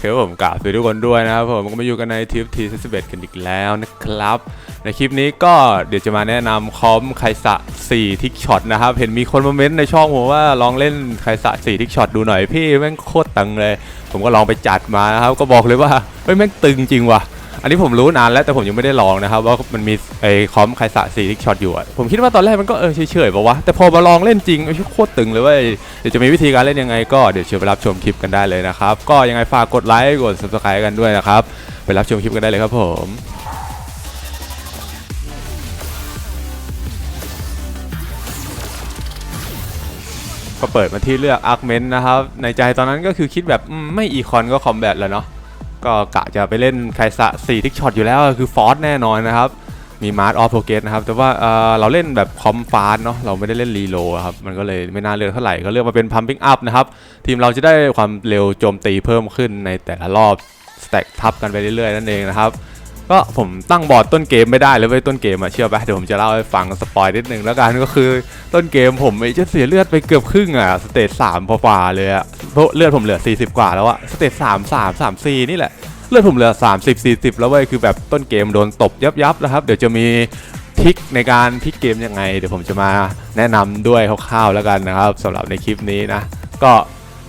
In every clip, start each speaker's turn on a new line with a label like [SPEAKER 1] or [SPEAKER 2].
[SPEAKER 1] เครับผมกราบสวัสดีทุกคนด้วยนะครับผมก็มาอยู่กันในทิปทีสิบเอ็ดกันอีกแล้วนะครับ ในคลิปนี้ก็เดี๋ยวจะมาแนะนำคอมไคสะ4ทิกช็อตนะครับ เห็นมีคนมาเม้นต์ในช่องผมว่าลองเล่นไคสะ4ทิกช็อตดูหน่อยพี่แม่งโคตรตึงเลย ผมก็ลองไปจัดมานะครับ ก็บอกเลยว่าเฮ้ยแม่งตึงจริงว่ะ อันนี้ผมรู้นานแล้วแต่ผมยังไม่ได้ลองนะครับว่ามันมีไอ้คอมไคสะ4ทิกช็อตอยู่อะผมคิดว่าตอนแรกมันก็เออเฉยๆป่าวะแต่พอมาลองเล่นจริงไอ้ชิโคตรตึงเลยเว้ยเดี๋ยวจะมีวิธีการเล่นยังไงก็เดี๋ยวเชิญไปรับชมคลิปกันได้เลยนะครับก็ยังไงฝากกดไลค์กด subscribe กันด้วยนะครับไปรับชมคลิปกันได้เลยครับผมก็เปิดมาที่เลือกอาร์เมนต์นะครับ ในใจตอนนั้นก็คือคิดแบบไม่อีคอนก็คอมแบทแล้วเนาะ ก็กะจะไปเล่นไคสะ4ทิกช็อตอยู่แล้วคือฟอสแน่นอนนะครับ มีมาร์ t ออฟโรเกตนะครับ แต่ว่าเเราเล่นแบบคอมฟาสเนาะเราไม่ได้เล่นรีโลครับ มันก็เลยไม่น่าเลือกเท่าไหร่ ก็เลือกมาเป็นพัมปิ้งอัพนะครับ ทีมเราจะได้ความเร็วโจมตีเพิ่มขึ้นในแต่ละรอบสแต็กทับกันไปเรื่อยๆนั่นเองนะครับ ก็ผมตั้งบอร์ดต้นเกมไม่ได้เลยเว้ยต้นเกมอะเชื่อปะเดี๋ยวผมจะเล่าให้ฟังสปอยนิดนึงแล้วกันก็คือต้นเกมผมไอ้จะเสียเลือดไปเกือบครึ่งอะสเตจสามพอฝ่าเลยอะเลือดผมเหลือ 40 กว่าแล้วอะสเตจสามสามสามสี่นี่แหละเลือดผมเหลือ 30 40 แล้วเว้ยคือแบบต้นเกมโดนตบยับยับนะครับเดี๋ยวจะมีทิกในการพลิกเกมยังไง เดี๋ยวผมจะมาแนะนำด้วยคร่าวๆแล้วกันนะครับสำหรับในคลิปนี้นะ ก็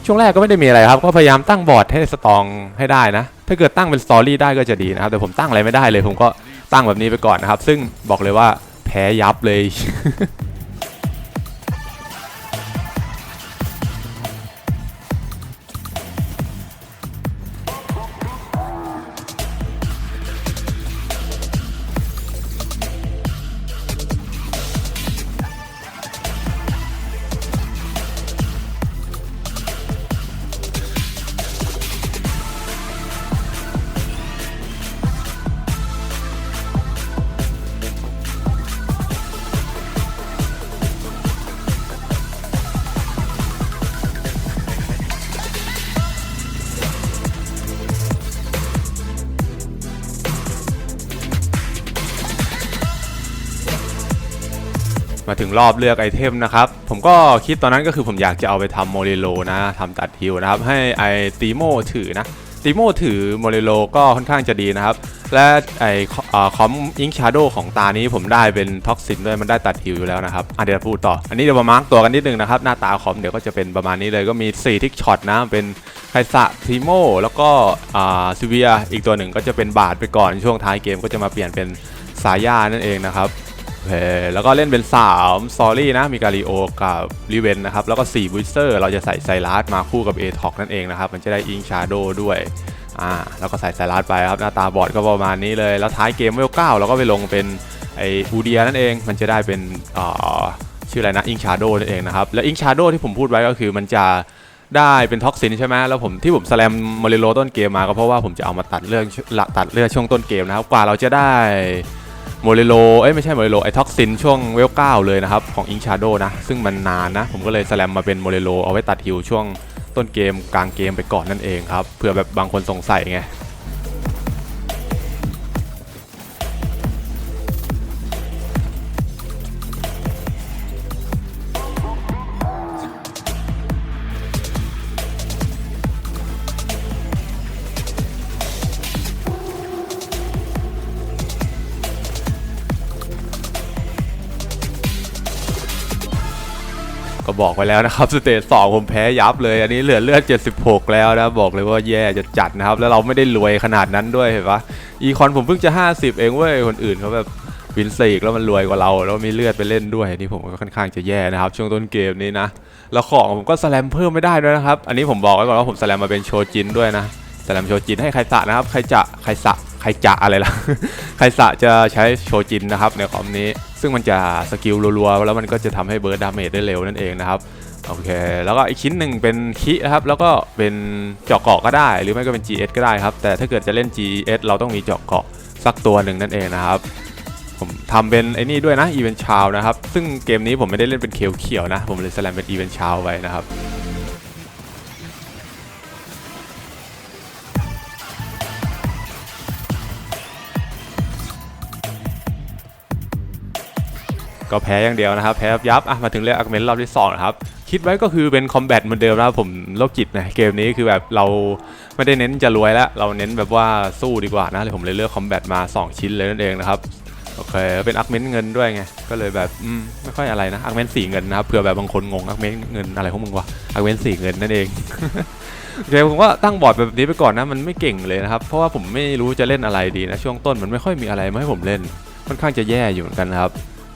[SPEAKER 1] ช่วงแรกก็ไม่ได้มีอะไรครับ ก็พยายามตั้งบอร์ดให้สตองให้ได้นะ ถ้าเกิดตั้งเป็นสตอรี่ได้ก็จะดีนะครับ แต่ผมตั้งอะไรไม่ได้เลย ผมก็ตั้งแบบนี้ไปก่อนนะครับ ซึ่งบอกเลยว่าแพ้ยับเลย ถึงรอบเลือกไอเทมนะครับ ผมก็คิดตอนนั้นก็คือผมอยากจะเอาไปทำโมเรโลนะทำตัดฮิวนะครับ ให้ไอตีโมถือนะตีโมถือโมเรโลก็ค่อนข้างจะดีนะครับ และไอคอมอิงชาโดของตานี้ผมได้เป็นท็อกซินด้วยมันได้ตัดฮิวอยู่แล้วนะครับอะเดี๋ยวพูดต่อ อันนี้เดี๋ยวมามาร์กตัวกันนิดนึงนะครับ หน้าตาคอมเดี๋ยวก็จะเป็นประมาณนี้เลยก็มี 4 ทิกช็อตนะ เป็นไคสะทีโมแล้วก็ซิเวียอีกตัวหนึ่งก็จะเป็นบาทไปก่อนช่วงท้ายเกมก็จะมาเปลี่ยนเป็นสายานั่นเองนะครับ เค แล้วก็เล่นเป็น3สตอรี่นะ มีกาลิโอกับริเวนนะครับ แล้วก็4บูสเตอร์เราจะใส่ไซรัสมาคู่กับ a t o กนั่นเองนะครับ มันจะได้อิงชาโดด้วยอ่าแล้วก็ใส่ไซรัสไปครับ หน้าตาบอร์ดก็ประมาณนี้เลย แล้วท้ายเกมเวลเก้าเราก็ไปลงเป็นไออูเดียนั่นเอง มันจะได้เป็นอ่าชื่ออะไรนะอิงชาโดนั่นเองนะครับ แล้วอิงชาโดที่ผมพูดไว้ก็คือมันจะได้เป็นท็อกซินใช่ไหมแล้วผมที่ผมสแลมมเรโลต้นเกมมาก็เพราะว่าผมจะเอามาตัดเรื่องตัดเลือดช่วงต้นเกมนะครับ กว่าเราจะได้ โมเรโล เอ้ยไม่ใช่โมเรโล ไอท็อกซินช่วงเวลเก้าเลยนะครับของอิงชาโดนะ ซึ่งมันนานนะ ผมก็เลยสแลมมาเป็นโมเรโล เอาไว้ตัดฮิวช่วงต้นเกมกลางเกมไปก่อนนั่นเองครับ เผื่อแบบบางคนสงสัยไง ก็บอกไปแล้วนะครับสเตจสองผมแพ้ยับเลย อันนี้เหลือเลือด 76 แล้วนะ บอกเลยว่าแย่จะจัดนะครับ แล้วเราไม่ได้รวยขนาดนั้นด้วยเห็นปะอีคอนผมเพิ่งจะ 50 เองเว้ย คนอื่นเขาแบบวินซีกแล้วมันรวยกว่าเรา แล้วมีเลือดไปเล่นด้วยนี่ผมก็ค่อนข้างจะแย่นะครับ ช่วงต้นเกมนี้นะ แล้วของผมก็สแลมเพิ่มไม่ได้ด้วยนะครับ อันนี้ผมบอกไว้ก่อนว่าผมสแลมมาเป็นโชจินด้วยนะสแลมโชจินให้ใครสะนะครับใครจะใครสะใครจะอะไรล่ะใครสะจะใช้โชจินนะครับในคอมนี้ ซึ่งมันจะสกิลรัวๆ แล้วมันก็จะทำให้เบิร์ดดาเมจได้เร็วนั่นเองนะครับโอเค แล้วก็อีกชิ้นหนึ่งเป็นคินะครับ แล้วก็เป็นเจาะเกาะก็ได้ หรือไม่ก็เป็น GS ก็ได้ครับ แต่ถ้าเกิดจะเล่น GS เราต้องมีเจาะเกาะสักตัวหนึ่งนั่นเองนะครับ ผมทำเป็นไอ้นี่ด้วยนะอีเวนชาวนะครับ ซึ่งเกมนี้ผมไม่ได้เล่นเป็นเขียวเขียวนะ ผมเลยสแลมเป็นอีเวนชาวไว้นะครับ ก็แพ้อย่างเดียวนะครับ แพ้ยับยับอะมาถึงเรื่องอาร์เมนต์รอบที่2นะครับ คิดไว้ก็คือเป็นคอมแบทเหมือนเดิมนะครับผมโรคจิตนะเกมนี้คือแบบเราไม่ได้เน้นจะรวยแล้ว เราเน้นแบบว่าสู้ดีกว่านะเลยผมเลยเลือกคอมแบทมา 2 ชิ้นเลยนั่นเองนะครับโอเคเป็นอักเมนเงินด้วยไงก็เลยแบบอืมไม่ค่อยอะไรนะอักเมนสีเงินนะครับเผื่อแบบบางคนงงอักเมนเงินอะไรของมึงวะอักเมนสีเงินนั่นเองโอเคผมว่าตั้งบอร์ดแบบนี้ไปก่อนนะมันไม่เก่งเลยนะครับเพราะว่าผมไม่รู้จะเล่นอะไรดีนะช่วงต้นมันไม่ค่อยมีอะไรมาให้ผมเล่นค่อนข้างจะแย่อยู่เหมือนกันนะครับ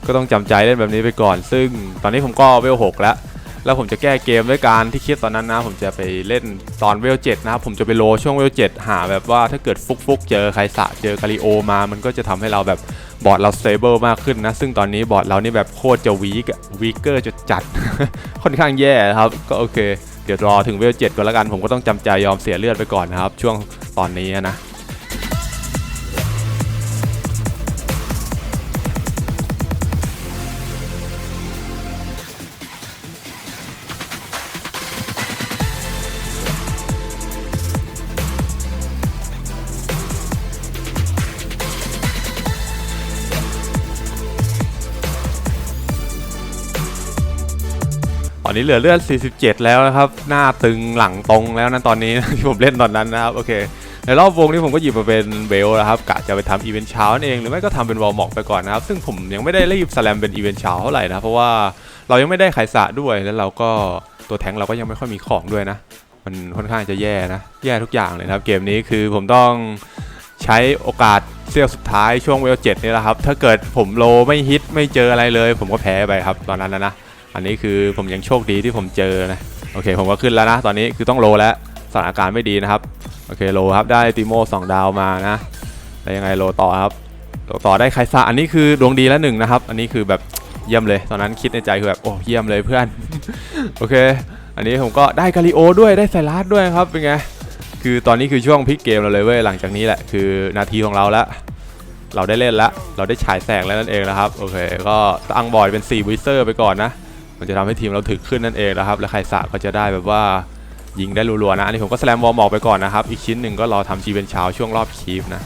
[SPEAKER 1] ก็ต้องจำใจเล่นแบบนี้ไปก่อน ซึ่งตอนนี้ผมก็เวลหกแล้ว แล้วผมจะแก้เกมด้วยการที่คิดตอนนั้นนะ ผมจะไปเล่นตอนเวลเจ็ดนะครับผมจะไปโลช่วงเวลเจ็ดหาแบบว่าถ้าเกิดฟุกฟุกๆเจอใครสะเจอกาลิโอมา มันก็จะทำให้เราแบบบอร์ดเราสเตเบิลมากขึ้นนะ ซึ่งตอนนี้บอร์ดเรานี่แบบโคตรจะวีกวีเกอร์จะจัดค่อนข้างแย่ครับ ก็โอเค เดี๋ยวรอถึงเวลเจ็ดก่อนละกัน ผมก็ต้องจำใจยอมเสียเลือดไปก่อนนะครับ ช่วงตอนนี้นะ นี้เหลือเลือด 47 แล้วนะครับ หน้าตึงหลังตรงแล้วนะตอนนี้ ที่ผมเล่นตอนนั้นนะครับ โอเค ในรอบวงนี้ผมก็หยิบมาเป็นเบลนะครับกะจะไปทำอีเวนต์เช้านั่นเอง หรือไม่ก็ทำเป็นวอลม็อกไปก่อนนะครับ ซึ่งผมยังไม่ได้รีบสแลมเป็นอีเวนต์เช้าเท่าไหร่นะ เพราะว่าเรายังไม่ได้ไขสะด้วย แล้วเราก็ตัวแทงเราก็ยังไม่ค่อยมีของด้วยนะ มันค่อนข้างจะแย่นะ แย่ทุกอย่างเลยนะครับ เกมนี้คือผมต้องใช้โอกาสเสี้ยวสุดท้ายช่วงเวลเจ็ดนี่แหละครับ ถ้าเกิดผมโลไม่ฮิตไม่เจออะไรเลย ผมก็แพ้ไปครับตอนนั้นนะนะ อันนี้คือผมยังโชคดีที่ผมเจอนะโอเคผมก็ขึ้นแล้วนะ ตอนนี้คือต้องโลแล้วสถานการณ์ไม่ดีนะครับโอเคโลครับได้ติโม2ดาวมานะแล้วยังไงโลต่อครับโลต่อได้ไคซ่าอันนี้คือดวงดีแล้วหนึ่งนะครับ อันนี้คือแบบเยี่ยมเลยตอนนั้นคิดในใจคือแบบโอ้เยี่ยมเลยเพื่อน โอเค อันนี้ผมก็ได้กาลิโอด้วยได้ไซรัสด้วยครับเป็นไงคือตอนนี้คือช่วงพลิกเกมเราเลยเว้ยหลังจากนี้แหละคือนาทีของเราล้วเราได้เล่นล้วเราได้ฉายแสงแล้วนั่นเองนะครับโอเค ก็ตั้งบอร์ดเป็น4วิเซอร์ไปก่อนนะ มันจะทำให้ทีมเราถึกขึ้นนั่นเองนะครับและใครสะก็จะได้แบบว่ายิงได้รัวๆนะอันนี้ผมก็สแลมวอลหมอกไปก่อนนะครับ อีกชิ้นหนึ่งก็รอทำชีเป็นเช้าช่วงรอบคีฟนะ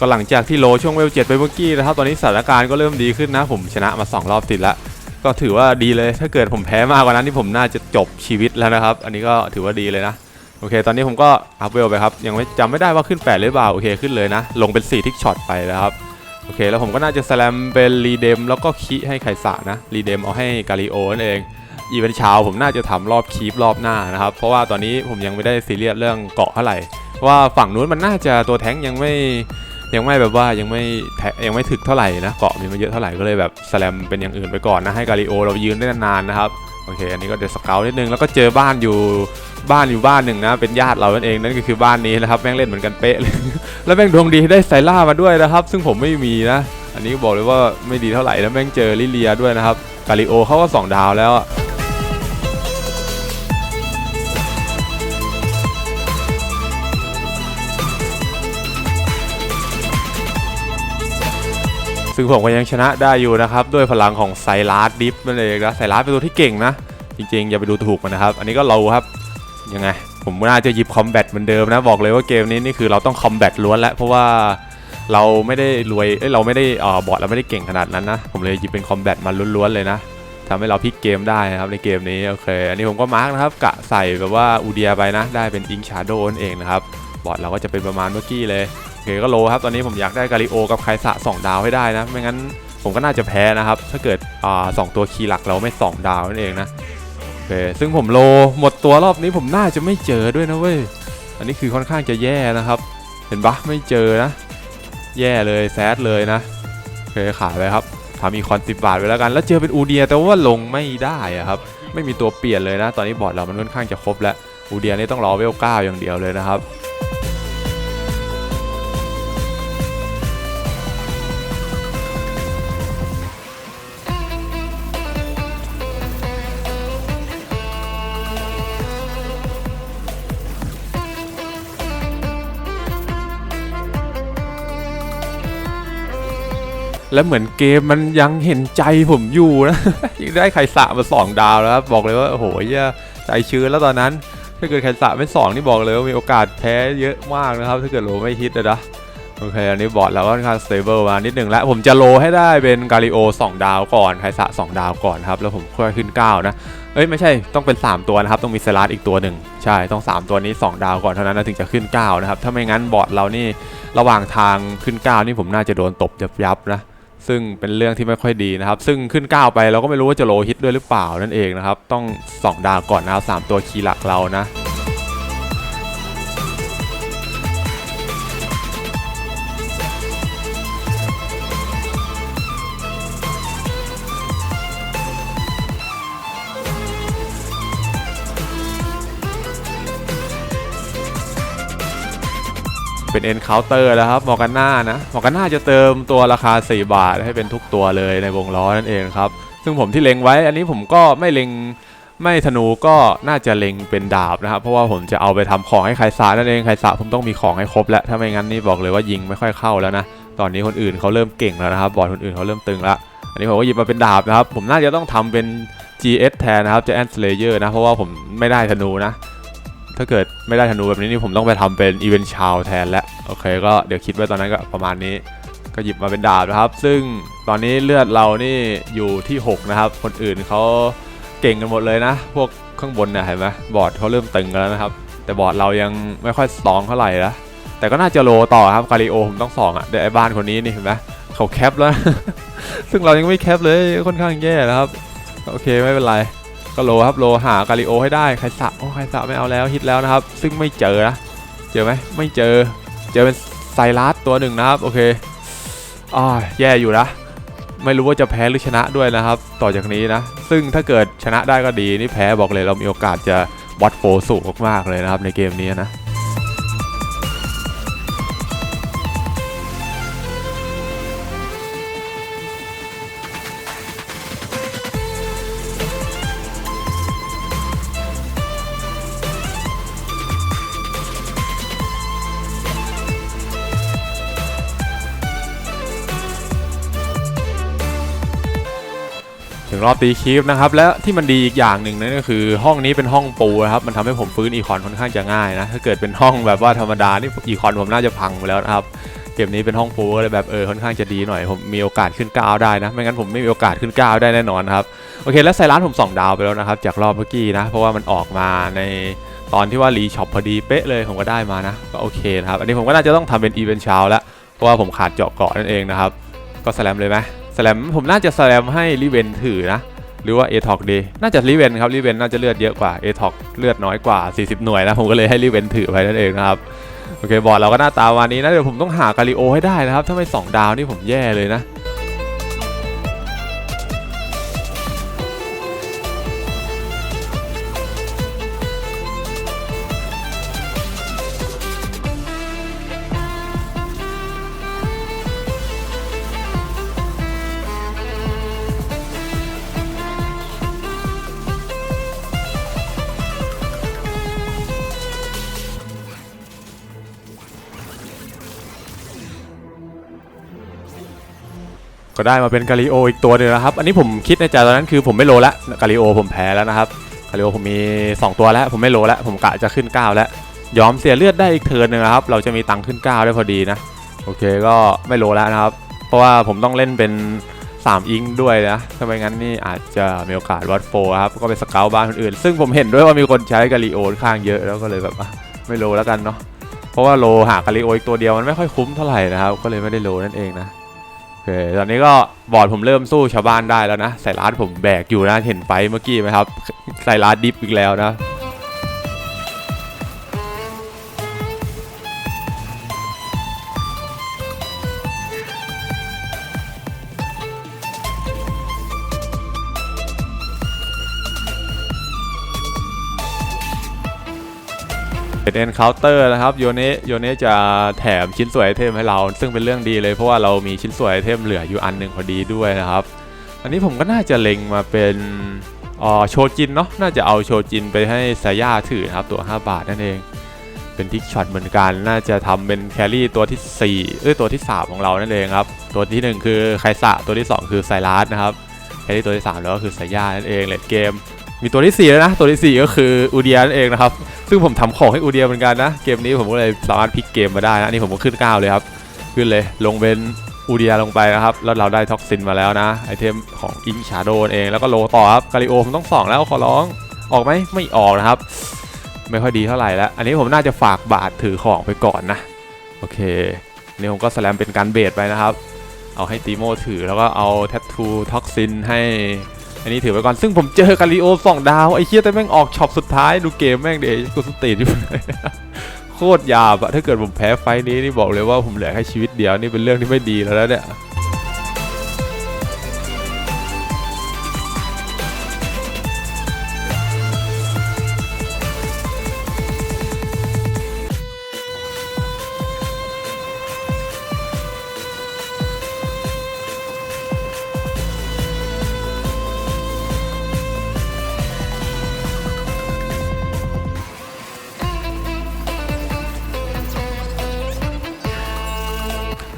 [SPEAKER 1] ก็หลังจากที่โลช่วงเวลเจ็ดไปเมื่อกี้นะครับตอนนี้สถานการณ์ก็เริ่มดีขึ้นนะ ผมชนะมา 2 รอบติดล้วก็ถือว่าดีเลยถ้าเกิดผมแพ้มากกว่านั้นที่ผมน่าจะจบชีวิตแล้วนะครับ อันนี้ก็ถือว่าดีเลยนะโอเค ตอนนี้ผมก็อัพเวลไปครับ ยังไม่จำไม่ได้ว่าขึ้น 8 หรือเปล่า โอเค ขึ้นเลยนะ ลงเป็น 4 ทิกช็อตไปแล้วครับ โอเค แล้วผมก็น่าจะสแลมเป็นรีเดมแล้วก็คีให้ไคสะนะ รีเดมเอาให้กาลิโอนั่นเอง อีเวนเช้าผมน่าจะทำรอบคีฟรอบหน้านะครับ เพราะว่าตอนนี้ผมยังไม่ได้ซีเรียสเรื่องเกาะเท่าไหร่ ว่าฝั่งนู้นมันน่าจะตัวแท้งยังไม่ ยังไม่แบบว่ายังไม่แทยังไม่ถึกเท่าไหร่นะเกาะมีมาเยอะเท่าไหร่ก็เลยแบบสแลมเป็นอย่างอื่นไปก่อนนะให้กาลิโอเรายืนได้นานๆนะครับโอเค อันนี้ก็เดี๋ยวสเกลนิดนึงแล้วก็เจอบ้านอยู่บ้านอยู่บ้านหนึ่งนะ เป็นญาติเรานั่นเองนั่นก็คือบ้านนี้นะครับแม่งเล่นเหมือนกันเป๊ะเลยแล้วแม่งดวงดีได้ไซล่ามาด้วยนะครับ ซึ่งผมไม่มีนะ อันนี้บอกเลยว่าไม่ดีเท่าไหร่แล้วแม่งเจอลิเลียด้วยนะครับกาลิโอเขาก็สองดาวแล้ว ซึ่งผมก็ยังชนะได้อยู่นะครับ ด้วยพลังของไซรัสดิฟนั่นเองนะไซรัสเป็นตัวที่เก่งนะ จริงๆ อย่าไปดูถูกมันนะครับ อันนี้ก็เราครับ ยังไง ผมน่าจะหยิบคอมแบทเหมือนเดิมนะ บอกเลยว่าเกมนี้นี่คือเราต้องคอมแบทล้วนแล้ว เพราะว่าเราไม่ได้รวยเอ้ยเราไม่ได้อ่อบอดเราไม่ได้เก่งขนาดนั้นนะ ผมเลยหยิบเป็นคอมแบทมาล้วนๆเลยนะทำให้เราพลิกเกมได้นะครับในเกมนี้โอเค อันนี้ผมก็มาร์กนะครับกะใส่แบบว่าอูเดียไปนะ ได้เป็นอิงชาโดนเองนะครับบอดเราก็จะเป็นประมาณเมื่อกี้เลย เคก็โลครับ ตอนนี้ผมอยากได้กาลิโอกับไคสะ2ดาวให้ได้นะ ไม่งั้นผมก็น่าจะแพ้นะครับ ถ้าเกิดอ่าสองตัวคีย์หลักเราไม่ 2 ดาวนั่นเองนะ โอเค ซึ่งผมโลหมดตัวรอบนี้ผมน่าจะไม่เจอด้วยนะเว้ย อันนี้คือค่อนข้างจะแย่นะครับ เห็นปะไม่เจอนะ แย่เลยแซดเลยนะ โอเคขายไปครับทำอีคอนสิบาทไปแล้วกัน แล้วเจอเป็นอูเดียแต่ว่าลงไม่ได้อะครับ ไม่มีตัวเปลี่ยนเลยนะ ตอนนี้บอร์ดเรามันค่อนข้างจะครบแล้วอูเดียนี่ต้องรอเวลเก้าอย่างเดียวเลยนะครับ แล้วเหมือนเกมมันยังเห็นใจผมอยู่นะ ยังได้ไข่สะมาสองดาวแล้วครับบอกเลยว่าโอ้โหเยใจชื้นแล้วตอนนั้น ถ้าเกิดไข่สะไม่สองนี่บอกเลยว่ามีโอกาสแพ้เยอะมากนะครับ ถ้าเกิดโลไม่ฮิตนะนะโอเค อันนี้บอร์ดเราก็ค่อนข้างสเตเบิลมานิดหนึ่งแล้ว ผมจะโลให้ได้เป็นกาลิโอ 2 ดาวก่อนไคสะ 2 ดาวก่อนครับ แล้วผมค่อยขึ้น 9 นะ เอ้ย ไม่ใช่ต้องเป็น 3 ตัวนะครับ ต้องมีเซรัสอีกตัวหนึ่ง ใช่ ต้อง 3 ตัวนี้ 2 ดาวก่อนเท่านั้นถึงจะขึ้น 9 นะครับ ถ้าไม่งั้นบอดเรานี่ระหว่างทางขึ้น 9 นี่ผมน่าจะโดนตบยับยับๆนะ ซึ่งเป็นเรื่องที่ไม่ค่อยดีนะครับ ซึ่งขึ้น 9 ไปเราก็ไม่รู้ว่าจะโลฮิตด้วยหรือเปล่านั่นเองนะครับ ต้อง2ดาวก่อนนะครับสามตัวคีย์หลักเรานะ เป็น Encounter แล้วครับมอร์กาน่านะมอร์กาน่าจะเติมตัวราคา 4 บาทให้เป็นทุกตัวเลยในวงล้อนั่นเองครับ ซึ่งผมที่เล็งไว้อันนี้ผมก็ไม่เล็งไม่ธนูก็น่าจะเล็งเป็นดาบนะครับ เพราะว่าผมจะเอาไปทำของให้ใครสานั่นเองใครสาผมต้องมีของให้ครบแล้วถ้าไม่งั้นนี่บอกเลยว่ายิงไม่ค่อยเข้าแล้วนะตอนนี้คนอื่นเขาเริ่มเก่งแล้วนะครับบอร์ดคนอื่นเขาเริ่มตึงล้วอันนี้ผมก็หยิบมาเป็นดาบนะครับผมน่าจะต้องทำเป็น GS แทนนะครับจะ Ant Slayer นะเพราะว่าผมไม่ได้ธนูนะ ถ้าเกิดไม่ได้ธนูแบบนี้นี่ผมต้องไปทำเป็นอีเวนต์ชาวแทนแล้วโอเค ก็เดี๋ยวคิดไว้ตอนนั้นก็ประมาณนี้ ก็หยิบมาเป็นดาบนะครับ ซึ่งตอนนี้เลือดเรานี่อยู่ที่ 6 นะครับ คนอื่นเขาเก่งกันหมดเลยนะ พวกข้างบนเนี่ยเห็นไหมบอร์ดเขาเริ่มตึงกันแล้วนะครับ แต่บอร์ดเรายังไม่ค่อยสตองเท่าไหร่นะแต่ก็น่าจะโลต่อครับกาลิโอผมต้องสองอะเดี๋ยวไอ้บ้านคนนี้นี่เห็นไหมเขาแคปแล้ว ซึ่งเรายังไม่แคปเลยค่อนข้างแย่นะครับ โอเคไม่เป็นไร ก็โลครับโลหากาลิโอให้ได้ใครสะโอ้ใครสะไม่เอาแล้วฮิตแล้วนะครับ ซึ่งไม่เจอนะเจอไหมไม่เจอ เจอเป็นไซรัสตัวหนึ่งนะครับโอเคอ่าแย่อยู่นะไม่รู้ว่าจะแพ้หรือชนะด้วยนะครับ ต่อจากนี้นะ ซึ่งถ้าเกิดชนะได้ก็ดีนี่แพ้บอกเลยเรามีโอกาสจะวัดโฟสูงมากๆเลยนะครับในเกมนี้นะ อบตีคีฟนะครับและที่มันดีอีกอย่างหนึ่งนั่นก็คือ ห้องนี้เป็นห้องปูนะครับมันทำให้ผมฟื้นอีคอนค่อนข้างจะง่ายนะถ้าเกิดเป็นห้องแบบว่าธรรมดานี่อีคอนผมน่าจะพังไปแล้วนะครับเกมนี้เป็นห้องปูก็เลยแบบเออค่อนข้างจะดีหน่อยผมมีโอกาสขึ้นก้าวได้นะไม่งั้นผมไม่มีโอกาสขึ้นก้าวได้แน่นอนนะครับโอเคแล้วไซรัสผม2ดาวไปแล้วนะครับจากรอบเมื่อกี้นะเพราะว่ามันออกมาในตอนที่ว่ารีช็อปพอดีเป๊ะเลยผมก็ได้มานะก็โอเคนะครับอันนี้ผมก็น่าจะต้องทำเป็นอีเวนต์เช้าแล้วเพราะว่าผมขาดเจาะเกาะนั่นเองนะครับก็สแลมเลยไหม แลมผมน่าจะสแลมให้ริเวนถือนะ หรือว่า a t o กดีน่าจะริเวนครับริเวนน่าจะเลือดเยอะกว่า a t o กเลือดน้อยกว่า 40 หน่วยนะผมก็เลยให้ริเวนถือไปนั่นเองนะครับโอเคบอร์ดเราก็หน้าตาวันนี้นะเดี๋ยวผมต้องหากาลิโอให้ได้นะครับถ้าไม่2ดาวนี่ผมแย่เลยนะ ก็ได้มาเป็นกาลิโออีกตัวหนึ่งนะครับ อันนี้ผมคิดในใจตอนนั้นคือผมไม่โลล้วกาลิโอผมแพ้แล้วนะครับกาลิโอผมมี 2 ตัวแล้ว ผมไม่โลแล้วผมกะจะขึ้น 9 แล้ว ยอมเสียเลือดได้อีกเทิร์นหนึงนะครับ เราจะมีตังค์ขึ้น 9 ได้พอดีนะ โอเคก็ไม่โลแล้วนะครับ เพราะว่าผมต้องเล่นเป็น 3 อิงด้วยนะถ้าไม่งั้นนี่อาจจะมีโอกาสวัดโฟครับ ก็ไปสเกลบ้านคนอื่น ซึ่งผมเห็นด้วยว่ามีคนใช้กาลิโอข้างเยอะแล้วก็เลยแบบไม่โลแล้วกันเนาะ เพราะว่าโลหากาลิโออีกตัวเดียวมันไม่ค่อยคุ้มเท่าไหร่นะครับ ก็เลยไม่ได้โลนั่นเองนะ คตอนนี้ก็บอร์ดผมเริ่มสู้ชาวบ้านได้แล้วนะใส่ร้านผมแบกอยู่นะเห็นไฟเมื่อกี้ไหมครับใส่ร้านดิฟอีกแล้วนะ เป็น Encounter นะครับโยเนะโยเนะจะแถมชิ้นส่วนไอเทมให้เรา ซึ่งเป็นเรื่องดีเลยเพราะว่าเรามีชิ้นส่วนไอเทมเหลืออยู่อันหนึ่งพอดีด้วยนะครับ อันนี้ผมก็น่าจะเล็งมาเป็นอ่อโชจินเนาะน่าจะเอาโชจินไปให้สายาถือนะครับตัว 5 บาทนั่นเอง เป็นทิกช็อตเหมือนกันน่าจะทำเป็นแครี่ตัวที่4เอ้ยตัวที่ 3 ของเรานั่นเองครับ ตัวที่ 1 คือไคสะตัวที่ 2 คือไซรัสนะครับแครี่ตัวที่ 3 แล้วก็คือไซย่านั่นเองเลดเกม มีตัวที่ 4 แล้วนะ ตัวที่ 4 ก็คืออูเดียนเองนะครับ ซึ่งผมทำของให้อูเดียเหมือนกันนะ เกมนี้ผมก็เลยสามารถพลิกเกมมาได้นะอันนี่ผมก็ขึ้นก้าวเลยครับ ขึ้นเลย ลงเป็นอูเดียลงไปนะครับ แล้วเราได้ท็อกซินมาแล้วนะ ไอเทมของอิงชาโดนเอง แล้วก็โลต่อครับ กาลิโอผมต้องส่องแล้วขอร้อง ออกไหมไม่ออกนะครับ ไม่ค่อยดีเท่าไหร่แล้ว อันนี้ผมน่าจะฝากบาทถือของไปก่อนนะ โอเค นี่ผมก็สแลมเป็นการเบสไปนะครับ เอาให้ตีโมถือ แล้วก็เอาแททูท็อกซินให้ อันนี้ถือไปก่อน ซึ่งผมเจอคาริโอสองดาว ไอ้เชี่ยแต่แม่งออกช็อปสุดท้าย ดูเกมแม่งเดย์กูสตีดอยู่เลยโคตรหยาบอะถ้าเกิดผมแพ้ไฟนี้นี่บอกเลยว่าผมเหลือแค่ชีวิตเดียวนี่เป็นเรื่องที่ไม่ดีแล้วเนี่ย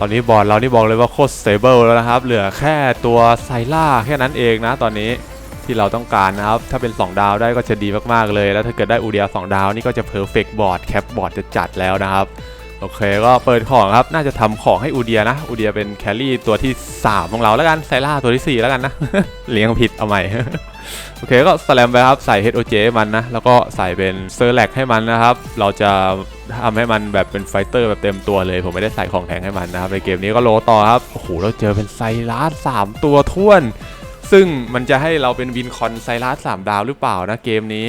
[SPEAKER 1] ตอนนี้บอร์ดเรานี่บอกเลยว่าโคตรสเตเบิลแล้วนะครับ เหลือแค่ตัวไซล่าแค่นั้นเองนะตอนนี้ที่เราต้องการนะครับ ถ้าเป็น 2 ดาวได้ก็จะดีมากๆเลย แล้วถ้าเกิดได้อูเดีย2ดาวนี่ก็จะเพอร์เฟกต์บอร์ดแคปบอร์ดจะจัดแล้วนะครับ โอเคก็เปิดของครับ น่าจะทำของให้อูเดียนะ อูเดียเป็นแครี่ตัวที่ 3 ของเราแล้วกันไซล่าตัวที่ 4 แล้วกันนะ เลี้ยงผิดเอาใหม่ โอเคก็สแลมไปครับใส่ HOJ ให้มันนะ แล้วก็ใส่เป็นเซอร์แลกให้มันนะครับ เราจะทำให้มันแบบเป็นไฟเตอร์แบบเต็มตัวเลย ผมไม่ได้ใส่ของแทงให้มันนะครับ ในเกมนี้ก็โลต่อครับ โอ้โห เราเจอเป็นไซรัส3ตัวท้วน ซึ่งมันจะให้เราเป็นวินคอนไซรัส3ดาวหรือเปล่านะเกมนี้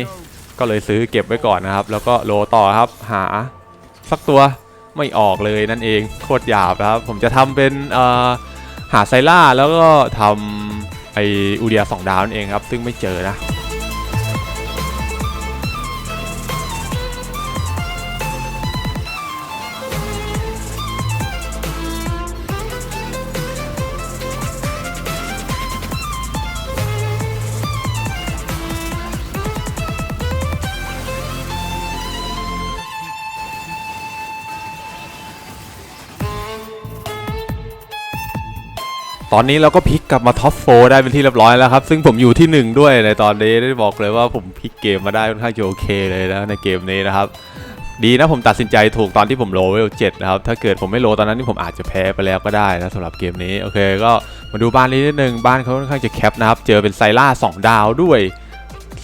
[SPEAKER 1] ก็เลยซื้อเก็บไว้ก่อนนะครับ แล้วก็โลต่อครับหาสักตัวไม่ออกเลยนั่นเองโคตรหยาบครับ ผมจะทำเป็นหาไซล่าแล้วก็ทำ ไออูเดียสองดาวนั่นเองครับ ซึ่งไม่เจอนะ ตอนนี้เราก็พลิกกลับมาท็อปโฟได้เป็นที่เรียบร้อยแล้วครับ ซึ่งผมอยู่ที่ 1 ด้วยในตอนนี้ได้บอกเลยว่าผมพลิกเกมมาได้ค่อนข้างจะโอเคเลยนะในเกมนี้นะครับ ดีนะผมตัดสินใจถูกตอนที่ผมโลเวล7นะครับ ถ้าเกิดผมไม่โลตอนนั้นนี่ผมอาจจะแพ้ไปแล้วก็ได้นะสำหรับเกมนี้โอเค ก็มาดูบ้านนี้นิดนึงบ้านเขาค่อนข้างจะแคปนะครับเจอเป็นไซล่า2ดาวด้วย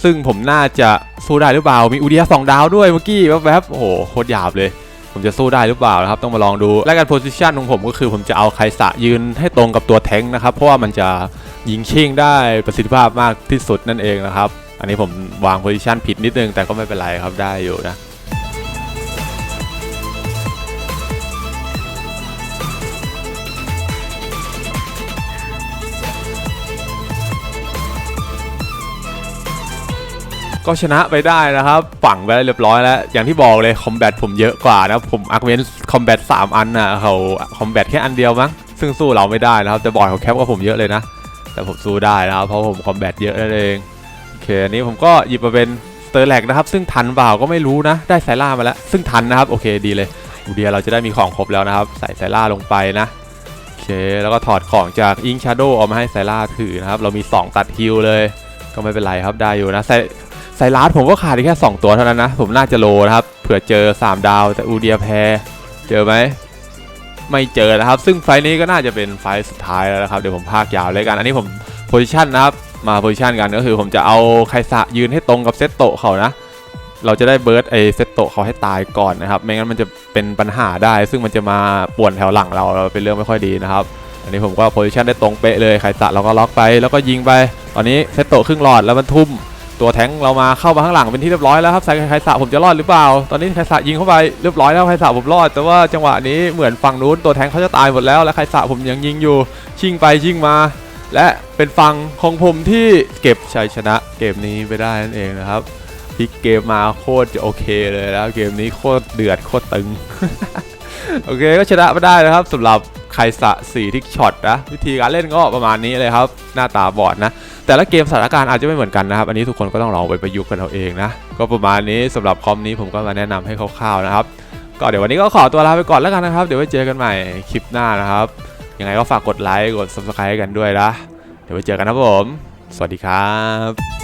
[SPEAKER 1] ซึ่งผมน่าจะสู้ได้หรือเปล่ามีอูเดีย2ดาวด้วยเมื่อกี้แวบๆโอ้โหโคตรหยาบเลย ผมจะสู้ได้หรือเปล่านะครับ ต้องมาลองดูและการโพสิชันของผมก็คือผมจะเอาไคสะยืนให้ตรงกับตัวแทงนะครับ เพราะว่ามันจะยิงชิ่งได้ประสิทธิภาพมากที่สุดนั่นเองนะครับ อันนี้ผมวางโพสิชันผิดนิดนึงแต่ก็ไม่เป็นไรครับได้อยู่นะ ก็ชนะไปได้นะครับฝังไปเรียบร้อยแล้ว อย่างที่บอกเลยคอมแบทผมเยอะกว่านะผมอาร์เวนคอมแบท3อันนะเขาคอมแบทแค่อันเดียวมั้งซึ่งสู้เราไม่ได้นะครับแต่บอยเขาแคปกว่าผมเยอะเลยนะ แต่ผมสู้ได้นะครับเพราะผมคอมแบทเยอะนั่นเองโอเคอันนี้ผมก็หยิบมาเป็นสเตอร์แลกนะครับ ซึ่งทันเปล่าก็ไม่รู้นะ ได้ไซล่ามาแล้ว ซึ่งทันนะครับโอเคดีเลยอูเดียเราจะได้มีของครบแล้วนะครับ ใส่ไซล่าลงไปนะโอเคแล้วก็ถอดของจากอิงชาร์โดเอามาให้ไซล่าถือนะครับเรามี 2 ตัดฮิลเลย ก็ไม่เป็นไรครับได้อยู่นะไซ ไซรัสผมก็ขาดแค่ 2 ตัวเท่านั้นนะ ผมน่าจะโลนะครับ เผื่อเจอ 3 ดาวแต่อูเดียแพ้เจอไหม ไม่เจอนะครับ ซึ่งไฟล์นี้ก็น่าจะเป็นไฟล์สุดท้ายแล้วนะครับ เดี๋ยวผมพากยาวเลยกัน อันนี้ผมโพซิชันนะครับ มาโพซิชันกันก็คือผมจะเอาไคสะยืนให้ตรงกับเซตโตเขานะ เราจะได้เบิร์ดไอเซตโตเขาให้ตายก่อนนะครับ ไม่งั้นมันจะเป็นปัญหาได้ ซึ่งมันจะมาป่วนแถวหลังเราเราเป็นเรื่องไม่ค่อยดีนะครับอันนี้ผมก็โพซิชันได้ตรงเป๊ะเลยไคสะเราก็ล็อกไปแล้วก็ยิงไป ตอนนี้เซตโตครึ่งหลอดแล้วมันทุ่ม ตัวแทงเรามาเข้ามาข้างหลังเป็นที่เรียบร้อยแล้วครับใส่ไคสะผมจะรอดหรือเปล่า ตอนนี้ไคสะยิงเข้าไปเรียบร้อยแล้วไคสะผมรอด แต่ว่าจังหวะนี้เหมือนฝั่งนู้นตัวแทงเขาจะตายหมดแล้ว และไคสะผมยังยิงอยู่ ชิงไปชิงมา และเป็นฝั่งของผมที่เก็บชัยชนะเกมนี้ไปได้นั่นเองนะครับพลิกเกมมาโคตรจะโอเคเลยแล้วเกมนี้โคตรเดือดโคตรตึง โอเคก็ชนะมาได้นะครับสำหรับ ไคสะ4ทิกช็อตนะวิธีการเล่นก็ประมาณนี้เลยครับ หน้าตาบอดนะ แต่ละเกมสถานการณ์อาจจะไม่เหมือนกันนะครับ อันนี้ทุกคนก็ต้องลองไปประยุกต์กันเอาเองนะ ก็ประมาณนี้สำหรับคอมนี้ผมก็มาแนะนำให้คร่าวๆนะครับ ก็เดี๋ยววันนี้ก็ขอตัวลาไปก่อนแล้วกันนะครับ เดี๋ยวไว้เจอกันใหม่คลิปหน้านะครับ ยังไงก็ฝากกดไลค์กด subscribe กันด้วยนะ เดี๋ยวไว้เจอกันนะครับผม สวัสดีครับ